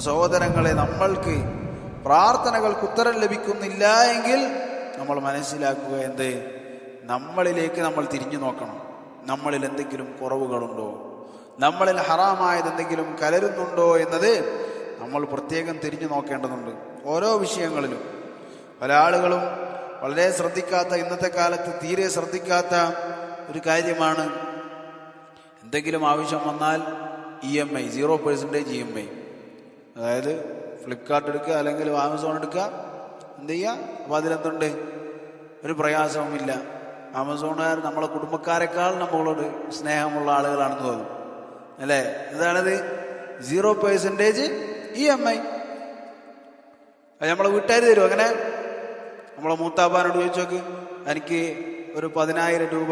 അപ്പൊ സഹോദരങ്ങളെ നമ്മൾക്ക് പ്രാർത്ഥനകൾക്ക് ഉത്തരം ലഭിക്കുന്നില്ല എങ്കിൽ നമ്മൾ മനസ്സിലാക്കുക എന്ത്? നമ്മളിലേക്ക് നമ്മൾ തിരിഞ്ഞു നോക്കണം. നമ്മളിൽ എന്തെങ്കിലും കുറവുകളുണ്ടോ? നമ്മളിൽ ഹറാമായത് എന്തെങ്കിലും കലരുന്നുണ്ടോ എന്നത് നമ്മൾ പ്രത്യേകം തിരിഞ്ഞു നോക്കേണ്ടതുണ്ട് ഓരോ വിഷയങ്ങളിലും. പല ആളുകളും വളരെ ശ്രദ്ധിക്കാത്ത ഇന്നത്തെ കാലത്ത് തീരെ ശ്രദ്ധിക്കാത്ത ഒരു കാര്യമാണ്. എന്തെങ്കിലും ആവശ്യം വന്നാൽ E M I zero percentage E M I. അതായത് ഫ്ലിപ്കാർട്ട് എടുക്കുക അല്ലെങ്കിൽ ആമസോൺ എടുക്കുക എന്ത് ചെയ്യുക? അപ്പോൾ അതിലെന്തുണ്ട്? ഒരു പ്രയാസവുമില്ല. ആമസോണുകാർ നമ്മളെ കുടുംബക്കാരെക്കാൾ നമ്മളോട് സ്നേഹമുള്ള ആളുകളാണെന്ന് തോന്നും. അല്ലേ? എന്താണത്? Zero percentage E M I അത് നമ്മളെ വീട്ടുകാർ തരും അങ്ങനെ? നമ്മളെ മൂത്താപ്പാനോട് ചോദിച്ചു നോക്ക് എനിക്ക് ഒരു പതിനായിരം രൂപ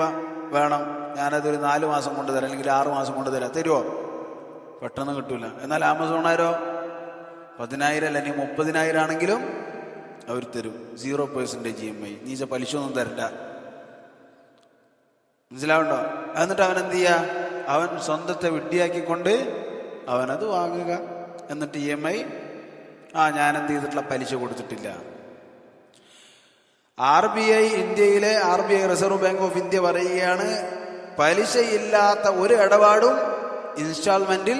വേണം. ഞാനതൊരു നാല് മാസം കൊണ്ട് തരാം അല്ലെങ്കിൽ ആറ് മാസം കൊണ്ട് തരാം തരുമോ പെട്ടെന്ന് കിട്ടൂല. എന്നാൽ ആമസോണാരോ പതിനായിരം അല്ലെങ്കിൽ മുപ്പതിനായിരം ആണെങ്കിലും അവർ തരും. Zero percentage E M I Nietzsche പലിശ ഒന്നും തരണ്ട. മനസ്സിലാവുണ്ടോ? എന്നിട്ട് അവൻ എന്ത് ചെയ്യുക അവൻ സ്വന്തത്തെ വിഡ്ഢിയാക്കിക്കൊണ്ട് അവനത് വാങ്ങുക. എന്നിട്ട് ഇ എം ഐ ആ ഞാൻ എന്ത് ചെയ്തിട്ടുള്ള പലിശ കൊടുത്തിട്ടില്ല. ആർ ബി ഐ ഇന്ത്യയിലെ R B I reserve bank of India പറയുകയാണ് പലിശയില്ലാത്ത ഒരു ഇടപാടും ഇൻസ്റ്റാൾമെന്റിൽ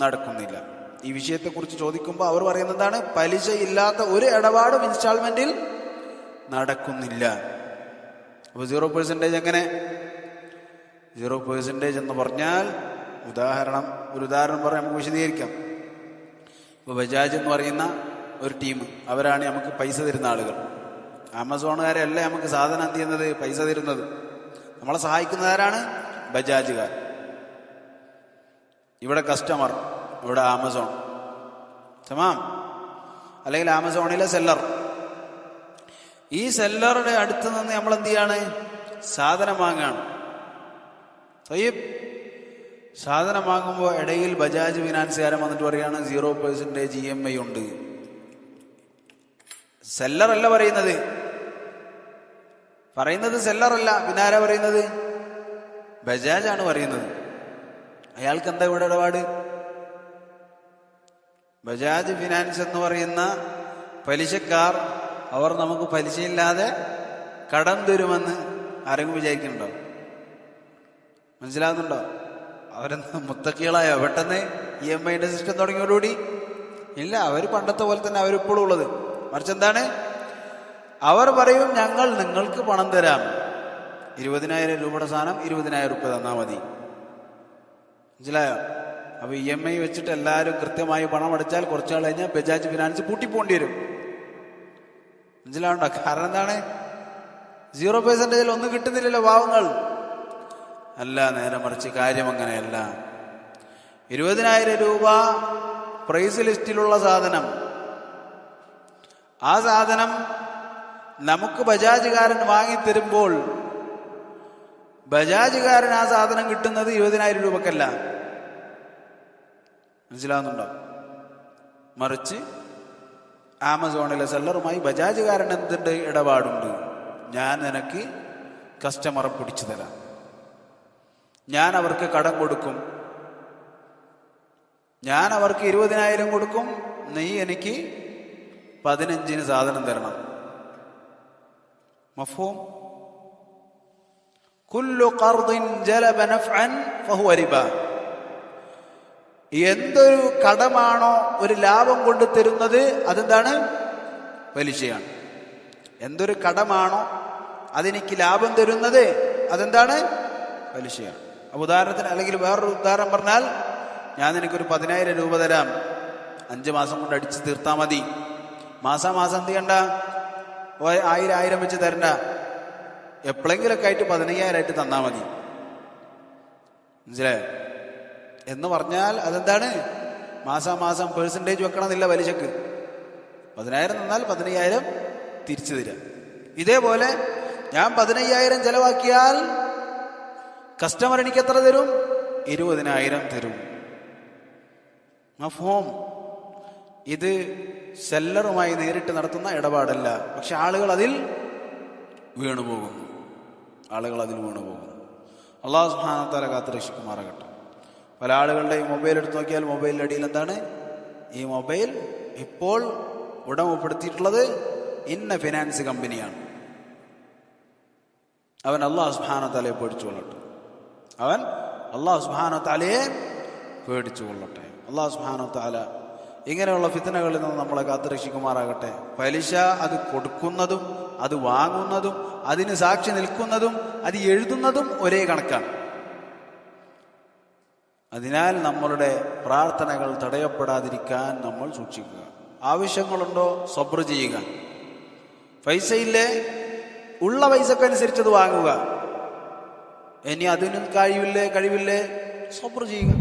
നടക്കുന്നില്ല. ഈ വിഷയത്തെക്കുറിച്ച് ചോദിക്കുമ്പോൾ അവർ പറയുന്നതാണ് പലിശയില്ലാത്ത ഒരു ഇടപാടും ഇൻസ്റ്റാൾമെന്റിൽ നടക്കുന്നില്ല. അപ്പോൾ സീറോ പെർസെന്റേജ് എങ്ങനെ? സീറോ പെർസെന്റേജ് എന്ന് പറഞ്ഞാൽ ഉദാഹരണം ഒരു ഉദാഹരണം പറഞ്ഞ് നമുക്ക് വിശദീകരിക്കാം. ഇപ്പോൾ ബജാജ് എന്ന് പറയുന്ന ഒരു ടീം അവരാണ് നമുക്ക് പൈസ തരുന്ന ആളുകൾ. ആമസോണുകാരെ അല്ല നമുക്ക് സാധനം എന്ത് ചെയ്യുന്നത്? പൈസ തരുന്നത്. നമ്മളെ സഹായിക്കുന്നവരാണ് ബജാജുകാർ. ഇവിടെ കസ്റ്റമർ ഇവിടെ ആമസോൺ. തമാം. അല്ലെങ്കിൽ ആമസോണിലെ സെല്ലർ. ഈ സെല്ലറുടെ അടുത്ത് നിന്ന് നമ്മൾ എന്ത് ചെയ്യാണ്? സാധനം വാങ്ങുകയാണ്. സയ്യബ് സാധനം വാങ്ങുമ്പോൾ ഇടയിൽ ബജാജ് ഫിനാൻസുകാരൻ വന്നിട്ട് പറയുകയാണ് zero percentage E M I ഉണ്ട്. സെല്ലറല്ല പറയുന്നത്. പറയുന്നത് സെല്ലറല്ല. പിന്നെ ആരാ പറയുന്നത്? ബജാജാണ് പറയുന്നത്. അയാൾക്ക് എന്താ ഇവിടെ ഇടപാട്? ബജാജ് ഫിനാൻസ് എന്ന് പറയുന്ന പലിശക്കാർ അവർ നമുക്ക് പലിശയില്ലാതെ കടം തരുമെന്ന് ആരെങ്കിലും വിചാരിക്കുന്നുണ്ടോ? മനസ്സിലാകുന്നുണ്ടോ? അവരെന്താ മുത്തക്കികളായോ? പെട്ടെന്ന് ഇ എം ഐന്റെ സിസ്റ്റം തുടങ്ങിയോടുകൂടി ഇല്ല അവർ പണ്ടത്തെ പോലെ തന്നെ അവരിപ്പോഴും ഉള്ളത്. മറിച്ച് എന്താണ്? അവർ പറയും ഞങ്ങൾ നിങ്ങൾക്ക് പണം തരാം. ഇരുപതിനായിരം രൂപയുടെ സാധനം ഇരുപതിനായിരം രൂപ തന്നാൽ മതി. മനസ്സിലായോ? അപ്പൊ ഇ എം ഐ വെച്ചിട്ട് എല്ലാവരും കൃത്യമായി പണം അടച്ചാൽ കുറച്ചു നാൾ കഴിഞ്ഞാൽ ബജാജ് ഫിനാൻസ് പൂട്ടിപ്പോണ്ടി വരും. മനസ്സിലാവണ്ടോ? കാരണം എന്താണ്? സീറോ പെർസെന്റേജിൽ ഒന്നും കിട്ടുന്നില്ലല്ലോ പാവങ്ങൾ. അല്ല നേരെ മറിച്ച് കാര്യം അങ്ങനെയല്ല. ഇരുപതിനായിരം രൂപ പ്രൈസ് ലിസ്റ്റിലുള്ള സാധനം. ആ സാധനം നമുക്ക് ബജാജുകാരൻ വാങ്ങിത്തരുമ്പോൾ ബജാജുകാരൻ ആ സാധനം കിട്ടുന്നത് ഇരുപതിനായിരം രൂപക്കല്ല. മനസ്സിലാവുന്നുണ്ടോ മറിച്ച് ആമസോണിലെ സെല്ലറുമായി ബജാജുകാരൻ എന്തിന്റെ ഇടപാടുണ്ട്. ഞാൻ നിനക്ക് കസ്റ്റമറെ പിടിച്ചു തരാം. ഞാൻ അവർക്ക് കടം കൊടുക്കും. ഞാൻ അവർക്ക് ഇരുപതിനായിരം കൊടുക്കും. നീ എനിക്ക് പതിനഞ്ചിന് സാധനം തരണം. മഫൂം കുല്ലു ഖർദിൻ ജലബ നഫ്അൻ ഫഹുവ റിബ. എന്തൊരു കടമാണോ ഒരു ലാഭം കൊണ്ട് തരുന്നത് അതെന്താണ്? പലിശയാണ് എന്തൊരു കടമാണോ അതെനിക്ക് ലാഭം തരുന്നത് അതെന്താണ്? പലിശയാണ് അപ്പൊ ഉദാഹരണത്തിന് അല്ലെങ്കിൽ വേറൊരു ഉദാഹരണം പറഞ്ഞാൽ ഞാൻ നിനക്കൊരു പതിനായിരം രൂപ തരാം. അഞ്ച് മാസം കൊണ്ട് അടിച്ചു തീർത്താൽ മതി. മാസാ മാസം എന്ത് ചെയ്യണ്ട? ആയിരം ആയിരം വെച്ച് തരണ്ട. എപ്പോഴെങ്കിലൊക്കെ ആയിട്ട് പതിനയ്യായിരമായിട്ട് തന്നാൽ മതി. മനസ്സിലായോ? എന്ന് പറഞ്ഞാൽ അതെന്താണ്? മാസം മാസം പേഴ്സന്റേജ് വെക്കണമെന്നില്ല പലിശക്ക്. പതിനായിരം തന്നാൽ പതിനയ്യായിരം തിരിച്ചു തരാം. ഇതേപോലെ ഞാൻ പതിനയ്യായിരം ചെലവാക്കിയാൽ കസ്റ്റമർ എനിക്ക് എത്ര തരും? ഇരുപതിനായിരം തരും. മഫോം ഇത് സെല്ലറുമായി നേരിട്ട് നടത്തുന്ന ഇടപാടല്ല. പക്ഷെ ആളുകൾ അതിൽ വീണുപോകുന്നു. ആളുകൾ അതിൽ വീണുപോകുന്നു. അള്ളാഹു സുഹാനത്താല കാത്ത് രക്ഷിക്കുമാറാകട്ടെ പല ആളുകളുടെയും മൊബൈൽ എടുത്ത് നോക്കിയാൽ മൊബൈലിന്റെ അടിയിൽ എന്താണ്? ഈ മൊബൈൽ ഇപ്പോൾ ഉടമപ്പെടുത്തിയിട്ടുള്ളത് ഇന്ന ഫിനാൻസ് കമ്പനിയാണ് അവൻ അള്ളാഹു സുബ്ഹാനഹു തലയെ പേടിച്ചു കൊള്ളട്ടെ. അവൻ അള്ളാഹു സുബ്ഹാനഹു തലയെ പേടിച്ചു കൊള്ളട്ടെ. അള്ളാഹു തല ഇങ്ങനെയുള്ള ഫിത്തനകളിൽ നിന്ന് നമ്മളെ കാത്തുരക്ഷിക്കുമാറാകട്ടെ പലിശ അത് കൊടുക്കുന്നതും അത് വാങ്ങുന്നതും അതിന് സാക്ഷി നിൽക്കുന്നതും അത് എഴുതുന്നതും ഒരേ കണക്കാണ്. അതിനാൽ നമ്മളുടെ പ്രാർത്ഥനകൾ തടയപ്പെടാതിരിക്കാൻ നമ്മൾ സൂക്ഷിക്കുക. ആവശ്യങ്ങളുണ്ടോ? സബർ ചെയ്യുക. പൈസയില്ലേ? ഉള്ള പൈസക്കനുസരിച്ചത് വാങ്ങുക. ഇനി അതിനും കഴിവില്ലേ? കഴിവില്ലേ? സബർ ചെയ്യുക.